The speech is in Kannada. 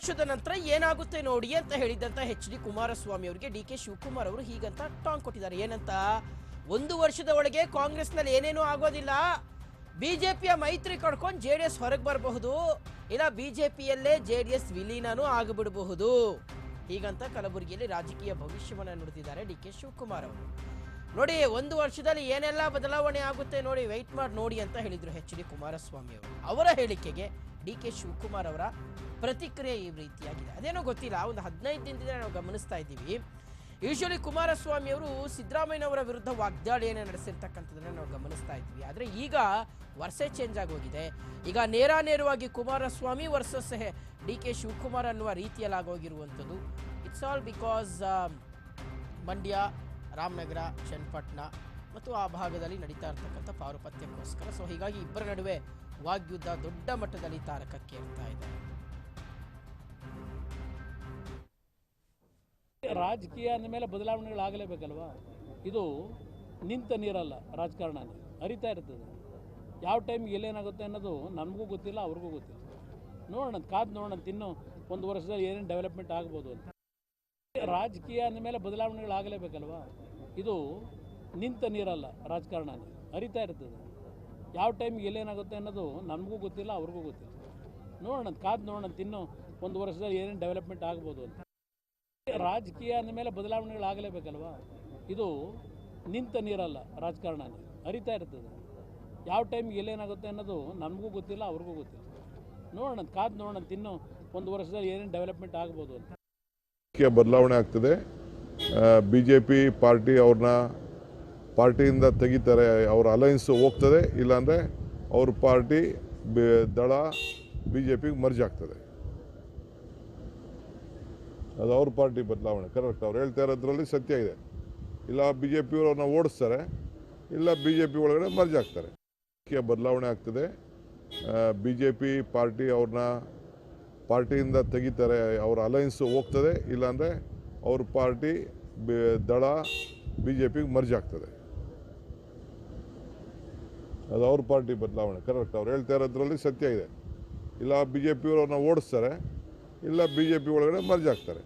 ವರ್ಷದ ನಂತರ ಏನಾಗುತ್ತೆ ನೋಡಿ ಅಂತ ಹೇಳಿದಂತ ಎಚ್ ಡಿ ಕುಮಾರಸ್ವಾಮಿ ಅವರಿಗೆ ಡಿ ಕೆ ಶಿವಕುಮಾರ್ ಅವರು ಹೀಗಂತ ಟಾಂಗ್ ಕೊಟ್ಟಿದ್ದಾರೆ. ಏನಂತ? ಒಂದು ವರ್ಷದ ಒಳಗೆ ಕಾಂಗ್ರೆಸ್ನಲ್ಲಿ ಏನೇನೂ ಆಗೋದಿಲ್ಲ. ಬಿಜೆಪಿಯ ಮೈತ್ರಿ ಕಡ್ಕೊಂಡು ಜೆ ಡಿ ಎಸ್ ಹೊರಗೆ ಬರಬಹುದು. ಇಲ್ಲ ಬಿಜೆಪಿಯಲ್ಲೇ ಜೆ ಡಿ ಎಸ್ ವಿಲೀನನೂ ಆಗಿಬಿಡಬಹುದು. ಹೀಗಂತ ಕಲಬುರಗಿಯಲ್ಲಿ ರಾಜಕೀಯ ಭವಿಷ್ಯವನ್ನು ನುಡಿದಿದ್ದಾರೆ ಡಿ ಕೆ ಶಿವಕುಮಾರ್ ಅವರು. ನೋಡಿ, ಒಂದು ವರ್ಷದಲ್ಲಿ ಏನೆಲ್ಲ ಬದಲಾವಣೆ ಆಗುತ್ತೆ ನೋಡಿ ವೆಯ್ಟ್ ಮಾಡಿ, ನೋಡಿ ಅಂತ ಹೇಳಿದ್ರು ಎಚ್ ಡಿ ಕುಮಾರಸ್ವಾಮಿ ಅವರು. ಅವರ ಹೇಳಿಕೆಗೆ ಡಿ ಕೆ ಶಿವಕುಮಾರ್ ಅವರ ಪ್ರತಿಕ್ರಿಯೆ ಈ ರೀತಿಯಾಗಿದೆ. ಅದೇನೋ ಗೊತ್ತಿಲ್ಲ, ಒಂದು ಹದಿನೈದು ದಿನದಿಂದ ನಾವು ಗಮನಿಸ್ತಾ ಇದ್ದೀವಿ. ಯೂಶ್ವಲಿ ಕುಮಾರಸ್ವಾಮಿ ಅವರು ಸಿದ್ದರಾಮಯ್ಯನವರ ವಿರುದ್ಧ ವಾಗ್ದಾಳಿಯನ್ನು ನಡೆಸಿರ್ತಕ್ಕಂಥದ್ದನ್ನು ನಾವು ಗಮನಿಸ್ತಾ ಇದ್ವಿ ಆದರೆ ಈಗ ವರ್ಷೆ ಚೇಂಜ್ ಆಗೋಗಿದೆ ಈಗ ನೇರ ನೇರವಾಗಿ Kumaraswamy versus D K Shivakumar ಅನ್ನುವ ರೀತಿಯಲ್ಲಾಗೋಗಿರುವಂಥದ್ದು it's all because Mandya Ramanagara, Channapatna ಮತ್ತು ಆ ಭಾಗದಲ್ಲಿ ನಡೀತಾ ಇರ್ತಕ್ಕಂಥ ಪಾರುಪತ್ಯಕ್ಕೋಸ್ಕರ. ಸೊ ಹೀಗಾಗಿ ಇಬ್ಬರ ನಡುವೆ ವಾಗ್ಯುದ್ಧ ದೊಡ್ಡ ಮಟ್ಟದಲ್ಲಿ ತಾರಕಕ್ಕೆ ಇರ್ತಾ ಇದೆ. ರಾಜಕೀಯ ಅಂದ ಅಂದಮೇಲೆ ಬದಲಾವಣೆಗಳಾಗಲೇಬೇಕಲ್ವಾ? ಇದು ನಿಂತ ನೀರಲ್ಲ ರಾಜಕಾರಣ. ಹರಿತಾ ಇರ್ತದೆ. ಯಾವ ಟೈಮ್ಗೆ ಎಲ್ಲೇನಾಗುತ್ತೆ ಅನ್ನೋದು ನಮಗೂ ಗೊತ್ತಿಲ್ಲ, ಅವ್ರಿಗೂ ಗೊತ್ತಿಲ್ಲ. ನೋಡೋಣ, ಕಾದು ನೋಡೋಣ, ಇನ್ನು ಒಂದು ವರ್ಷದಲ್ಲಿ ಏನೇನು ಡೆವಲಪ್ಮೆಂಟ್ ಆಗ್ಬೋದು ಅಂತ. ರಾಜಕೀಯ ಅಂದಮೇಲೆ ಬದಲಾವಣೆಗಳಾಗಲೇಬೇಕಲ್ವಾ? ಇದು ನಿಂತ ನೀರಲ್ಲ ರಾಜಕಾರಣ ಅರಿತಾ ಇರ್ತದೆ. ಯಾವ ಟೈಮ್ಗೆ ಎಲ್ಲೇನಾಗುತ್ತೆ ಅನ್ನೋದು ನಮಗೂ ಗೊತ್ತಿಲ್ಲ, ಅವ್ರಿಗೂ ಗೊತ್ತಿಲ್ಲ. ನೋಡೋಣ, ಕಾದು ನೋಡೋಣ ತಿನ್ನು ಒಂದು ವರ್ಷದಲ್ಲಿ ಏನೇನು ಡೆವಲಪ್ಮೆಂಟ್ ಆಗ್ಬೋದು ಅಂತ. ರಾಜಕೀಯ ಅಂದಮೇಲೆ ಬದಲಾವಣೆಗಳಾಗಲೇಬೇಕಲ್ವಾ? ಇದು ನಿಂತ ನೀರಲ್ಲ ರಾಜಕಾರಣ ಅರಿತಾ ಇರ್ತದೆ. ಯಾವ ಟೈಮ್ಗೆ ಎಲ್ಲೇನಾಗುತ್ತೆ ಅನ್ನೋದು ನಮಗೂ ಗೊತ್ತಿಲ್ಲ, ಅವ್ರಿಗೂ ಗೊತ್ತಿಲ್ಲ. ನೋಡೋಣ, ಕಾದು ನೋಡೋಣ ತಿನ್ನು ಒಂದು ವರ್ಷದಲ್ಲಿ ಏನೇನು ಡೆವಲಪ್ಮೆಂಟ್ ಆಗ್ಬೋದು ಅಂತ. ರಾಜಕೀಯ ಬದಲಾವಣೆ ಆಗ್ತದೆ. ಬಿ ಜೆ ಪಿ ಪಾರ್ಟಿ ಅವ್ರನ್ನ ಪಾರ್ಟಿಯಿಂದ ತೆಗಿತಾರೆ, ಅವ್ರ ಅಲೈನ್ಸ್ ಹೋಗ್ತದೆ, ಇಲ್ಲಾಂದರೆ ಅವ್ರ ಪಾರ್ಟಿ ದಳ ಬಿ ಜೆ ಪಿಗೆ ಮರ್ಜ್ ಆಗ್ತದೆ. ಅದು ಅವ್ರ ಪಾರ್ಟಿ ಬದಲಾವಣೆ ಕರೆಕ್ಟ್ ಅವ್ರು ಹೇಳ್ತಾ ಇರೋದ್ರಲ್ಲಿ ಸತ್ಯ ಇದೆ. ಇಲ್ಲ ಬಿ ಜೆ ಪಿಯವ್ರನ್ನ ಓಡಿಸ್ತಾರೆ, ಇಲ್ಲ ಬಿ ಜೆ ಪಿ ಒಳಗಡೆ ಮರ್ಜ್ ಆಗ್ತಾರೆ. ಮುಖ್ಯ ಬದಲಾವಣೆ ಆಗ್ತದೆ. ಬಿ ಜೆ ಪಿ ಪಾರ್ಟಿ ಅವ್ರನ್ನ ಪಾರ್ಟಿಯಿಂದ ತೆಗಿತಾರೆ, ಅವ್ರ ಅಲಯನ್ಸ್ ಹೋಗ್ತದೆ, ಇಲ್ಲಾಂದರೆ ಅವ್ರ ಪಾರ್ಟಿ ದಳ ಬಿ ಜೆ ಪಿಗೆ ಮರ್ಜ್ ಆಗ್ತದೆ. ಅದು ಅವ್ರ ಪಾರ್ಟಿ ಬದಲಾವಣೆ ಕರೆಕ್ಟ್ ಅವ್ರು ಹೇಳ್ತಾ ಇರೋದ್ರಲ್ಲಿ ಸತ್ಯ ಇದೆ. ಇಲ್ಲ ಬಿ ಜೆ ಪಿಯವ್ರನ್ನ ಓಡಿಸ್ತಾರೆ, ಇಲ್ಲ ಬಿ ಜೆ ಪಿ ಒಳಗಡೆ ಮರ್ಜ್ ಆಗ್ತಾರೆ.